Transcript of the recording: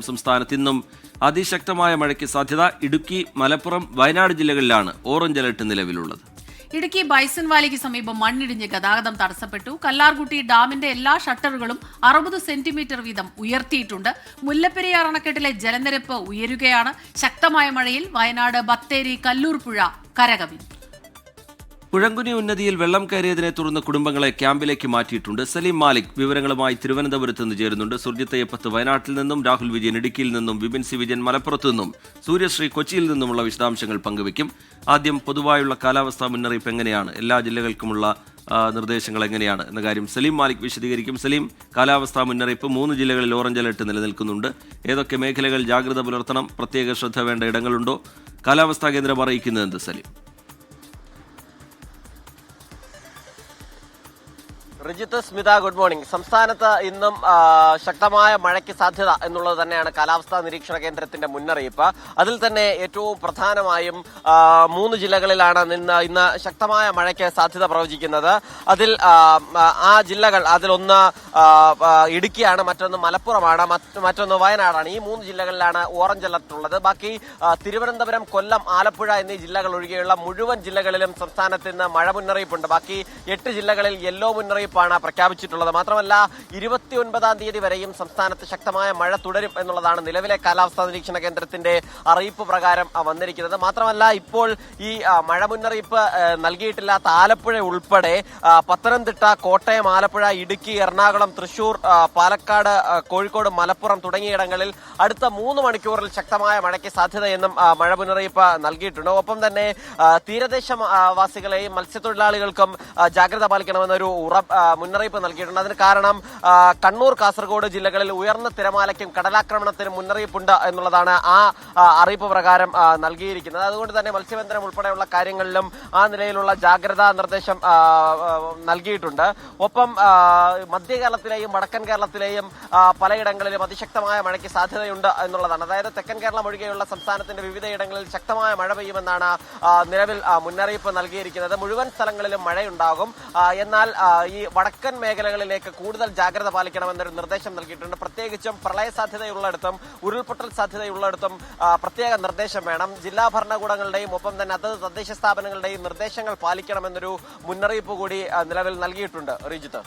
സംസ്ഥാനത്ത് ഇന്നും അതിശക്തമായ മഴയ്ക്ക് സാധ്യത ഇടുക്കി മലപ്പുറം വയനാട് ജില്ലകളിലാണ്. ഓറഞ്ച് അലർട്ട് നിലവിലുള്ളത്. ഇടുക്കി ബൈസൺ വാലിക്ക് സമീപം മണ്ണിടിഞ്ഞ് ഗതാഗതം തടസ്സപ്പെട്ടു. കല്ലാർകുട്ടി ഡാമിന്റെ എല്ലാ ഷട്ടറുകളും അറുപത് സെന്റിമീറ്റർ വീതം ഉയർത്തിയിട്ടുണ്ട്. മുല്ലപ്പെരിയാർ അണക്കെട്ടിലെ ജലനിരപ്പ് ഉയരുകയാണ്. ശക്തമായ മഴയിൽ വയനാട് ബത്തേരി കല്ലൂർപ്പുഴ പുഴ കരകവിഞ്ഞു. പുഴങ്കുനി ഉന്നതിയിൽ വെള്ളം കയറിയതിനെ തുടർന്ന് കുടുംബങ്ങളെ ക്യാമ്പിലേക്ക് മാറ്റിയിട്ടുണ്ട്. സലീം മാലിക് വിവരങ്ങളുമായി തിരുവനന്തപുരത്ത് നിന്ന് ചേരുന്നുണ്ട്. സുർജിത്ത് അയ്യപ്പത്ത് വയനാട്ടിൽ നിന്നും രാഹുൽ വിജയൻ ഇടുക്കിയിൽ നിന്നും വിപിൻ സി വിജയൻ മലപ്പുറത്ത് നിന്നും സൂര്യശ്രീ കൊച്ചിയിൽ നിന്നുമുള്ള വിശദാംശങ്ങൾ പങ്കുവയ്ക്കും. ആദ്യം പൊതുവായുള്ള കാലാവസ്ഥാ മുന്നറിയിപ്പ് എങ്ങനെയാണ്? എല്ലാ ജില്ലകൾക്കുമുള്ള നിർദ്ദേശങ്ങൾ എങ്ങനെയാണ്? എന്ന കാര്യം സലീം മാലിക് വിശദീകരിക്കും. സലീം കാലാവസ്ഥാ മുന്നറിയിപ്പ് മൂന്ന് ജില്ലകളിൽ ഓറഞ്ച് അലർട്ട് നിലനിൽക്കുന്നുണ്ട്. ഏതൊക്കെ മേഖലകൾ ജാഗ്രത പുലർത്തണം? പ്രത്യേക ശ്രദ്ധ വേണ്ട ഇടങ്ങളുണ്ടോ? കാലാവസ്ഥാ കേന്ദ്രം അറിയിക്കുന്നത് എന്ത് Saleem? Rijith Smitha good morning. സംസ്ഥാനത്ത് ഇന്നും ശക്തമായ മഴയ്ക്ക് സാധ്യത എന്നുള്ളത് തന്നെയാണ് കാലാവസ്ഥാ നിരീക്ഷണ കേന്ദ്രത്തിന്റെ മുന്നറിയിപ്പ്. അതിൽ തന്നെ ഏറ്റവും പ്രധാനമായും മൂന്ന് ജില്ലകളിലാണ് നിന്ന് ഇന്ന് ശക്തമായ മഴയ്ക്ക് സാധ്യത പ്രവചിക്കുന്നത്. അതിൽ ആ, ജില്ലകൾ അതിലൊന്ന് ഇടുക്കിയാണ് മറ്റൊന്ന് മലപ്പുറമാണ് മറ്റൊന്ന് വയനാടാണ്. ഈ മൂന്ന് ജില്ലകളിലാണ് ഓറഞ്ച് അലർട്ട് ഉള്ളത്. ബാക്കി തിരുവനന്തപുരം കൊല്ലം ആലപ്പുഴ എന്നീ ജില്ലകൾ ഒഴികെയുള്ള മുഴുവൻ ജില്ലകളിലും സംസ്ഥാനത്ത് ഇന്ന് മഴ മുന്നറിയിപ്പുണ്ട്. ബാക്കി എട്ട് ജില്ലകളിൽ യെല്ലോ മുന്നറിയിപ്പാണ് പ്രഖ്യാപിച്ചിട്ടുള്ളത്. മാത്രമല്ല ഇരുപത്തിയൊൻപതാം തീയതി വരെയും സംസ്ഥാനത്ത് ശക്തമായ മഴ തുടരും എന്നുള്ളതാണ് നിലവിലെ കാലാവസ്ഥാ നിരീക്ഷണ കേന്ദ്രത്തിന്റെ അറിയിപ്പ് പ്രകാരം വന്നിരിക്കുന്നത്. മാത്രമല്ല ഇപ്പോൾ ഈ മഴ മുന്നറിയിപ്പ് നൽകിയിട്ടില്ലാത്ത ആലപ്പുഴ ഉൾപ്പെടെ പത്തനംതിട്ട കോട്ടയം ആലപ്പുഴ ഇടുക്കി എറണാകുളം തൃശൂർ പാലക്കാട് കോഴിക്കോട് മലപ്പുറം തുടങ്ങിയിടങ്ങളിൽ അടുത്ത മൂന്ന് മണിക്കൂറിൽ ശക്തമായ മഴയ്ക്ക് സാധ്യതയെന്നും മഴ മുന്നറിയിപ്പ് നൽകിയിട്ടുണ്ട്. ഒപ്പം തന്നെ ആ, തീരദേശ ആ, വാസികളെയും മത്സ്യത്തൊഴിലാളികൾക്കും ജാഗ്രത പാലിക്കണമെന്നൊരു ഉറ ആ, മുന്നറിയിപ്പ് നൽകിയിട്ടുണ്ട്. അതിന് കാരണം കണ്ണൂർ കാസർഗോഡ് ജില്ലകളിൽ ഉയർന്ന തിരമാലയ്ക്കും കടലാക്രമണത്തിനും മുന്നറിയിപ്പുണ്ട് എന്നുള്ളതാണ് ആ അറിയിപ്പ് പ്രകാരം നൽകിയിരിക്കുന്നത്. അതുകൊണ്ട് തന്നെ മത്സ്യബന്ധനം ഉൾപ്പെടെയുള്ള കാര്യങ്ങളിലും ആ നിലയിലുള്ള ജാഗ്രതാ നിർദ്ദേശം നൽകിയിട്ടുണ്ട്. ഒപ്പം മധ്യ കേരളത്തിലെയും വടക്കൻ കേരളത്തിലെയും പലയിടങ്ങളിലും അതിശക്തമായ മഴയ്ക്ക് സാധ്യതയുണ്ട് എന്നുള്ളതാണ്. അതായത് തെക്കൻ കേരളം ഒഴികെയുള്ള സംസ്ഥാനത്തിന്റെ വിവിധയിടങ്ങളിൽ ശക്തമായ മഴ പെയ്യുമെന്നാണ് നിലവിൽ മുന്നറിയിപ്പ് നൽകിയിരിക്കുന്നത്. മുഴുവൻ സ്ഥലങ്ങളിലും മഴയുണ്ടാകും. എന്നാൽ ഈ വടക്കൻ മേഖലകളിലേക്ക് കൂടുതൽ ജാഗ്രത പാലിക്കണമെന്നൊരു നിർദ്ദേശം നൽകിയിട്ടുണ്ട്. പ്രത്യേകിച്ചും പ്രളയ സാധ്യതയുള്ളിടത്തും ഉരുൾപൊട്ടൽ സാധ്യതയുള്ളിടത്തും പ്രത്യേക നിർദ്ദേശം വേണം. ജില്ലാ ഭരണകൂടങ്ങളുടെയും ഒപ്പം തന്നെ അതത് തദ്ദേശ സ്ഥാപനങ്ങളുടെയും നിർദ്ദേശങ്ങൾ പാലിക്കണമെന്നൊരു മുന്നറിയിപ്പ് കൂടി നിലവിൽ നൽകിയിട്ടുണ്ട്. റിജിത്ത്.